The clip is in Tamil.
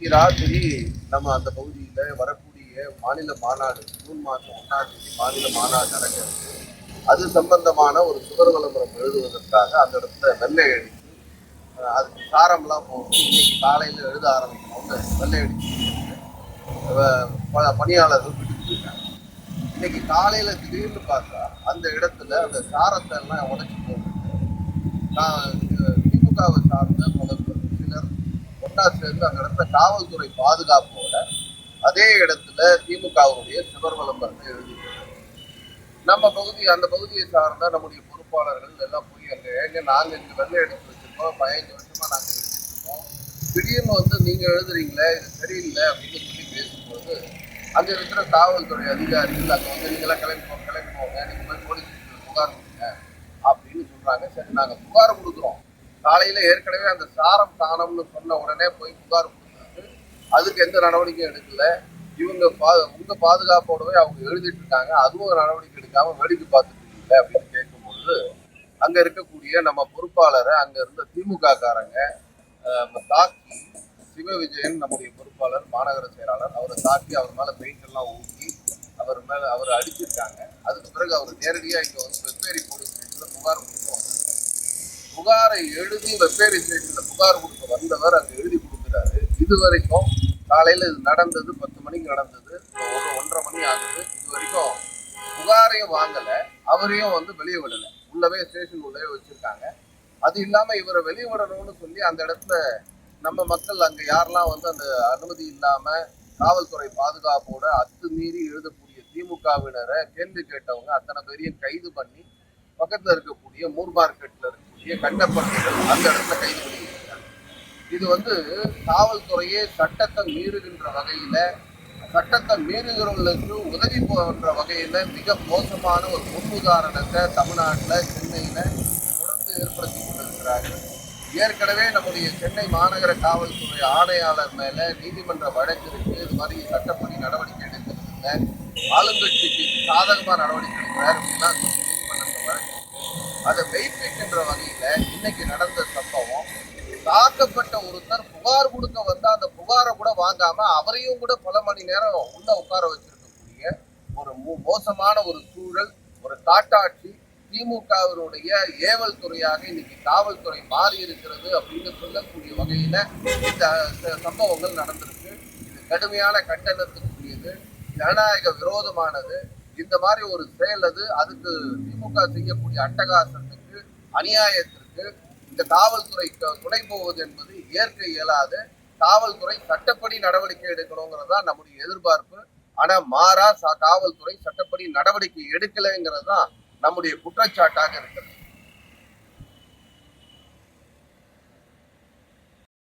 ராத்திரி நம்ம அந்த பகுதியில வரக்கூடிய மாநில மாநாடு ஜூன் மாதம் ஒன்றாம் தேதி மாநில மாநாடு நடக்கிறது. அது சம்பந்தமான ஒரு சுவர் விளம்பரம் எழுதுவதற்காக அந்த இடத்துல வெள்ளை அடித்து அதுக்கு சாரம்லாம் போகும் இன்னைக்கு காலையில எழுத ஆரம்பிக்கணும்னு வெள்ளை அடிச்சு ப- பணியாளர்கள் விட்டுட்டு இன்னைக்கு காலையில திடீர்னு பார்த்தா அந்த இடத்துல அந்த சாரத்தை எல்லாம் உடச்சி போட்டு நான் திமுகவை சார்ந்த முதல்வர் ஒன்றா சேர்ந்து அந்த இடத்துல காவல்துறை பாதுகாப்போட அதே இடத்துல திமுகவுடைய சிவர் விளம்பரத்தை எழுதிட்டு நம்ம பகுதி அந்த பகுதியை சார்ந்த நம்முடைய பொறுப்பாளர்கள் எல்லாம் போய் அங்க ஏங்க நாங்க இங்க வெள்ளை எடுத்து வச்சிருக்கோம் பதினஞ்சு வருஷமா நாங்க எழுதிட்டு திடீர்னு வந்து நீங்க எழுதுறீங்களே இது சரியில்லை அப்படின்னு சொல்லி பேசும்போது அங்க இருக்கிற காவல்துறை அதிகாரிகள் அங்க வந்து நீங்களாம் கிளம்பி போங்க கிளம்பி போங்க நீங்க போய் போலீஸ் புகார் கொடுங்க அப்படின்னு சொல்றாங்க. சரி நாங்க புகார் கொடுக்குறோம். காலையில ஏற்கனவே அந்த சாரம் தானம்னு சொன்ன உடனே போய் புகார் கொடுத்தாரு. அதுக்கு எந்த நடவடிக்கையும் எடுக்கல. இவங்க பா உங்க பாதுகாப்போடவே அவங்க எழுதிட்டு இருக்காங்க. அதுவும் ஒரு நடவடிக்கை எடுக்காம வேடிக்கை பார்த்துட்டு இல்லை அப்படின்னு கேட்கும்போது அங்க இருக்கக்கூடிய நம்ம பொறுப்பாளரை அங்க இருந்த திமுக காரங்க தாக்கி சிவ விஜயன் நம்முடைய பொறுப்பாளர் மாநகர செயலாளர் அவரை தாக்கி அவர் மேல பெயிண்ட் எல்லாம் அவர் மேல அவர் அடிச்சிருக்காங்க. அதுக்கு பிறகு அவர் நேரடியா இங்க வந்து வெவ்வேறு போலீஸ் ஸ்டேஷன்ல புகார் கொடுத்து புகாரை எழுதி வெவ்வேறு ஸ்டேஷனில் புகார் கொடுக்க வந்தவர் அங்கே எழுதி கொடுக்குறாரு. இது வரைக்கும் இது நடந்தது பத்து மணிக்கு நடந்தது ஒரு ஒன்றரை மணி ஆகுது. இது வரைக்கும் புகாரையும் வாங்கலை. அவரையும் வந்து வெளியே விடலை. உள்ளவே ஸ்டேஷன் உள்ளவே வச்சுருக்காங்க. அது இல்லாமல் இவரை வெளியே விடணும்னு சொல்லி அந்த இடத்துல நம்ம மக்கள் அங்கே யாரெல்லாம் வந்து அந்த அனுமதி இல்லாமல் காவல்துறை பாதுகாப்போட அத்துமீறி எழுதக்கூடிய திமுகவினரை கேள்வி கேட்டவங்க அத்தனை பேரையும் கைது பண்ணி பக்கத்தில் இருக்கக்கூடிய மூர் மார்க்கெட்டில் இருக்க கண்டப்பட்டிகள் அந்த இடத்துல கைது பண்ணியிருக்காங்க இது வந்து காவல்துறையே சட்டத்தை மீறுகின்ற வகையில் சட்டத்தை மீறுகிறவர்களுக்கு உதவி போன்ற வகையில் மிக மோசமான ஒரு முன்னுதாரணத்தை தமிழ்நாட்டில் சென்னையில் தொடர்ந்து ஏற்படுத்தி கொண்டிருக்கிறார்கள் ஏற்கனவே நம்முடைய சென்னை மாநகர காவல்துறை ஆணையாளர் மேலே நீதிமன்ற வழக்கு இருக்கு. இது மாதிரி சட்டப்படி நடவடிக்கை எடுக்கிறதுல ஆளுங்கட்சிக்கு சாதகமாக நடவடிக்கை எடுக்கிறார் அப்படின்னா சொல்லி நீதிமன்றத்தில் வழக்கு இருக்கு. அதை மெய்ப்பிக்கின்ற வகையில் இன்னைக்கு நடந்த சம்பவம் தாக்கப்பட்ட ஒருத்தர் புகார் கொடுக்க வந்து அந்த புகாரை கூட வாங்காம அவரையும் கூட பல மணி நேரம் உள்ள உட்கார வச்சிருக்கக்கூடிய ஒரு மோ- மோசமான ஒரு சூழல் ஒரு காட்டாட்சி திமுகவினுடைய ஏவல் துறையாக இன்னைக்கு காவல்துறை மாறி இருக்கிறது அப்படின்னு சொல்லக்கூடிய வகையில இந்த சம்பவங்கள் நடந்திருக்கு. இது கடுமையான கண்டனத்துக்குரியது. ஜனநாயக விரோதமானது. இந்த மாதிரி ஒரு செயல் அது அதுக்கு திமுக செய்யக்கூடிய அட்டகாசத்துக்கு அநியாயத்திற்கு இந்த காவல்துறை துணை போவது என்பது ஏற்க இயலாது. காவல்துறை சட்டப்படி நடவடிக்கை எடுக்கணுங்கிறது தான் நம்முடைய எதிர்பார்ப்பு. ஆனா மாறா காவல்துறை சட்டப்படி நடவடிக்கை எடுக்கலைங்கிறது தான் நம்முடைய குற்றச்சாட்டாக இருக்கிறது.